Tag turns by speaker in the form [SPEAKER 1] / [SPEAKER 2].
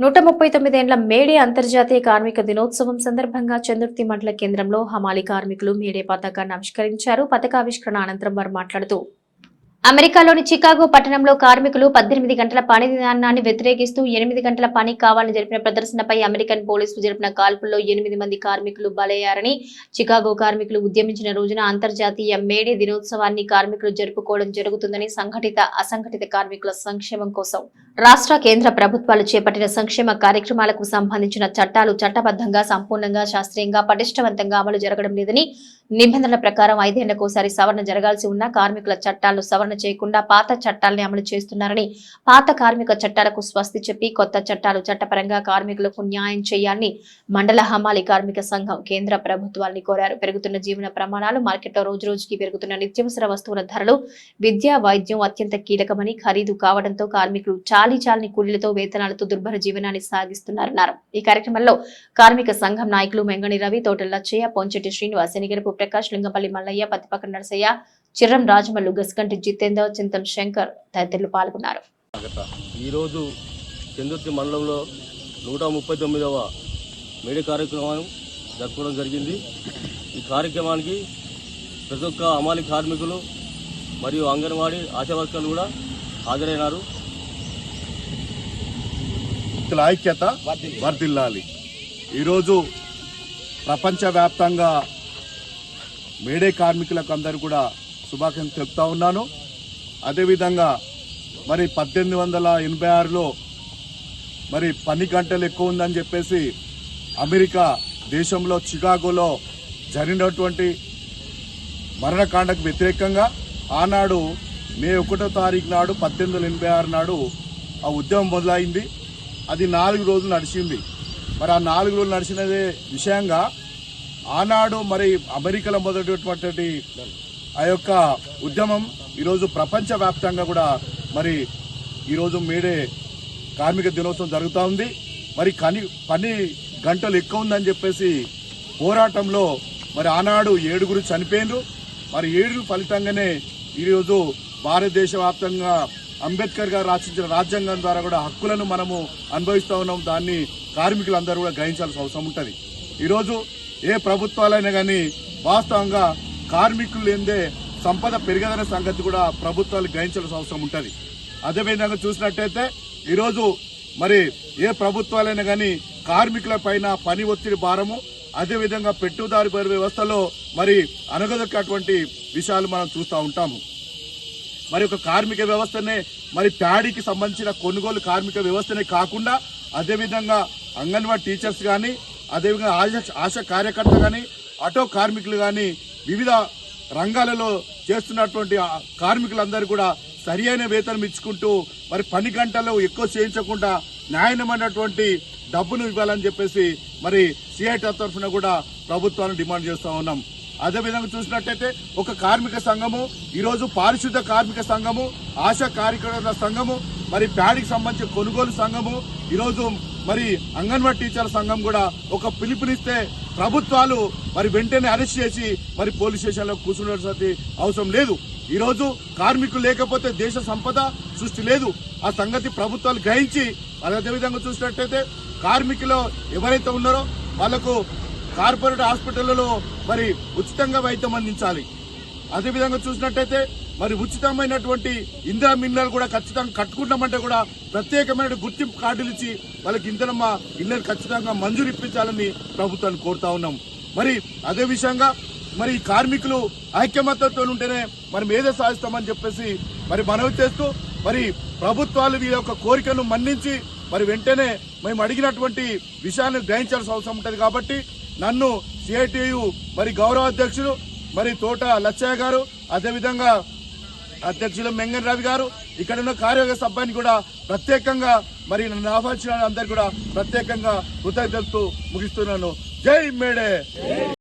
[SPEAKER 1] నూట ముప్పై తొమ్మిదేండ్ల మేడే అంతర్జాతీయ కార్మిక దినోత్సవం సందర్భంగా చందుర్తి మండల కేంద్రంలో హమాలి కార్మికులు మేడే పతాకాన్ని ఆవిష్కరించారు. పతాకావిష్కరణ అనంతరం వారు మాట్లాడుతూ అమెరికాలోని చికాగో పట్టణంలో కార్మికులు పద్దెనిమిది గంటల పని విధానాన్ని వ్యతిరేకిస్తూ ఎనిమిది గంటల పని కావాలని జరిపిన ప్రదర్శనపై అమెరికన్ పోలీసులు జరిపిన కాల్పుల్లో ఎనిమిది మంది కార్మికులు బలయ్యారని చికాగో కార్మికులు ఉద్యమించిన రోజున అంతర్జాతీయ మేడే దినోత్సవాన్ని కార్మికులు జరుపుకోవడం జరుగుతుందని సంఘటిత అసంఘటిత కార్మికుల సంక్షేమం కోసం రాష్ట్ర కేంద్ర ప్రభుత్వాలు చేపట్టిన సంక్షేమ కార్యక్రమాలకు సంబంధించిన చట్టాలు చట్టబద్ధంగా సంపూర్ణంగా శాస్త్రీయంగా పటిష్టవంతంగా అమలు జరగడం లేదని నిబంధనల ప్రకారం ఐదేళ్ళకోసారి సవరణ జరగాల్సి ఉన్న కార్మికుల చట్టాలను సవరణ చేయకుండా పాత చట్టాలని అమలు చేస్తున్నారని పాత కార్మిక చట్టాలకు స్వస్తి చెప్పి కొత్త చట్టాలు చట్టపరంగా కార్మికులకు న్యాయం చేయాలని మండల హమాలి కార్మిక సంఘం కేంద్ర ప్రభుత్వాన్ని కోరారు. పెరుగుతున్న జీవన ప్రమాణాలు మార్కెట్లో రోజు రోజుకి పెరుగుతున్న నిత్యావసర వస్తువుల ధరలు విద్య వైద్యం అత్యంత కీలకమని ఖరీదు కావడంతో కార్మికులు చాలీ చాలని కూలీలతో వేతనాలతో దుర్భర జీవనాన్ని సాగిస్తున్నారన్నారు. ఈ కార్యక్రమంలో కార్మిక సంఘం నాయకులు మెంగణి రవి తోటల లచ్చయ్య పొంచెట్టి శ్రీనివాస్ ఎనిగరపు ప్రకాష్ లింగపల్లి మల్లయ్య పతిపక్క నరసయ్య చిర్రం రాజమల్లు గస్కంటి జితేందర్ చింతం శంకర్ తదితరులు పాల్గొన్నారు.
[SPEAKER 2] ఈరోజు చందుర్తి మండలంలో నూట ముప్పై తొమ్మిదవ మేడే కార్యక్రమం జరుపుకోవడం జరిగింది. ఈ కార్యక్రమానికి ప్రతి ఒక్క అమాలి కార్మికులు మరియు అంగన్వాడీ ఆశా వర్కర్లు కూడా హాజరైనారు.
[SPEAKER 3] వ్యక్తుల ఐక్యత వర్ధిల్లాలి. ఈరోజు ప్రపంచవ్యాప్తంగా మేడే కార్మికులకు అందరూ కూడా శుభాకాంక్షలు తెలుపుతా ఉన్నాను. అదేవిధంగా మరి పద్దెనిమిది వందల ఎనభై ఆరులో మరి పని గంటలు ఎక్కువ ఉందని చెప్పేసి అమెరికా దేశంలో చికాగోలో జరిగినటువంటి మరణకాండకు వ్యతిరేకంగా ఆనాడు మే ఒకటో తారీఖు నాడు పద్దెనిమిది వందల ఎనభై ఆరు నాడు ఆ ఉద్యమం మొదలైంది. అది నాలుగు రోజులు నడిచింది. మరి ఆ నాలుగు రోజులు నడిచినదే విషయంగా ఆనాడు మరి అమెరికాలో మొదటి ఆ యొక్క ఉద్యమం ఈరోజు ప్రపంచవ్యాప్తంగా కూడా మరి ఈరోజు మీడే కార్మిక దినోత్సవం జరుగుతూ ఉంది. మరి కని పని గంటలు ఎక్కువ ఉందని చెప్పేసి పోరాటంలో మరి ఆనాడు ఏడుగురు చనిపోయినరు. మరి ఏడుగురు ఫలితంగానే ఈరోజు భారతదేశ వ్యాప్తంగా అంబేద్కర్ గారు రచించిన రాజ్యాంగం ద్వారా కూడా హక్కులను మనము అనుభవిస్తూ ఉన్నాం. దాన్ని కార్మికులందరూ కూడా గ్రహించాల్సిన అవసరం ఉంటుంది. ఈరోజు ఏ ప్రభుత్వాలైనా కానీ వాస్తవంగా కార్మికులు లేదే సంపద పెరిగదనే సంగతి కూడా ప్రభుత్వాలు గ్రహించాల్సిన అవసరం ఉంటుంది. అదేవిధంగా చూసినట్టయితే ఈరోజు మరి ఏ ప్రభుత్వాలైనా కానీ కార్మికుల పైన పని ఒత్తిడి భారము అదేవిధంగా పెట్టుదారి వ్యవస్థలో మరి అనగదొక్కటువంటి విషయాలు మనం చూస్తూ ఉంటాము. మరి ఒక కార్మిక వ్యవస్థనే మరి ప్యాడీకి సంబంధించిన కొనుగోలు కార్మిక వ్యవస్థనే కాకుండా అదేవిధంగా అంగన్వాడీ టీచర్స్ కానీ అదేవిధంగా ఆశ ఆశ కార్యకర్త కానీ ఆటో కార్మికులు కానీ వివిధ రంగాలలో చేస్తున్నటువంటి కార్మికులందరూ కూడా సరి అయిన వేతనం ఇచ్చుకుంటూ మరి పని గంటలు ఎక్కువ చేయించకుండా న్యాయమైనటువంటి డబ్బును ఇవ్వాలని చెప్పేసి మరి సిఐటి తరఫున కూడా ప్రభుత్వాన్ని డిమాండ్ చేస్తూ ఉన్నాం. అదేవిధంగా చూసినట్టయితే ఒక కార్మిక సంఘము ఈరోజు పారిశుద్ధ కార్మిక సంఘము ఆశా కార్యకర్త సంఘము మరి ప్యాడీకి సంబంధించి కొనుగోలు సంఘము ఈరోజు మరి అంగన్వాడీ టీచర్ల సంఘం కూడా ఒక పిలుపునిస్తే ప్రభుత్వాలు మరి వెంటనే అరెస్ట్ చేసి మరి పోలీస్ స్టేషన్లో కూర్చునే అవసరం లేదు. ఈరోజు కార్మికులు లేకపోతే దేశ సంపద సృష్టి లేదు. ఆ సంగతి ప్రభుత్వాలు గ్రహించి మరి అదేవిధంగా చూసినట్టయితే కార్మికులు ఎవరైతే ఉన్నారో వాళ్ళకు కార్పొరేట్ హాస్పిటళ్ళలో మరి ఉచితంగా వైద్యం అందించాలి. అదేవిధంగా చూసినట్టయితే మరి ఉచితమైనటువంటి ఇంధన మిన్నలు కూడా ఖచ్చితంగా కట్టుకుంటామంటే కూడా ప్రత్యేకమైన గుర్తింపు కార్డులు ఇచ్చి వాళ్ళకి ఇంధనమ్మ ఇళ్ళని ఖచ్చితంగా మంజూరు ఇప్పించాలని ప్రభుత్వాన్ని కోరుతా ఉన్నాం. మరి అదే విషయంగా మరి కార్మికులు ఐక్యమత్యంతో ఉంటేనే మనం ఏదో సాధిస్తామని చెప్పేసి మరి మనవి చేస్తూ మరి ప్రభుత్వాలు వీరి యొక్క కోరికను మన్నించి మరి వెంటనే మేము అడిగినటువంటి విషయాన్ని గ్రహించాల్సిన అవసరం ఉంటుంది కాబట్టి నన్ను సిఐటియు మరి గౌరవ అధ్యక్షులు మరి తోట లచ్చయ్య గారు అదేవిధంగా అధ్యక్షులు మెంగన్ రవి గారు ఇక్కడ ఉన్న కార్యవర్గ సభ్యాన్ని కూడా ప్రత్యేకంగా మరి నన్ను ఆహ్వానించిన అందరు కూడా ప్రత్యేకంగా కృతజ్ఞతలు ముగిస్తున్నాను. జై మేడే!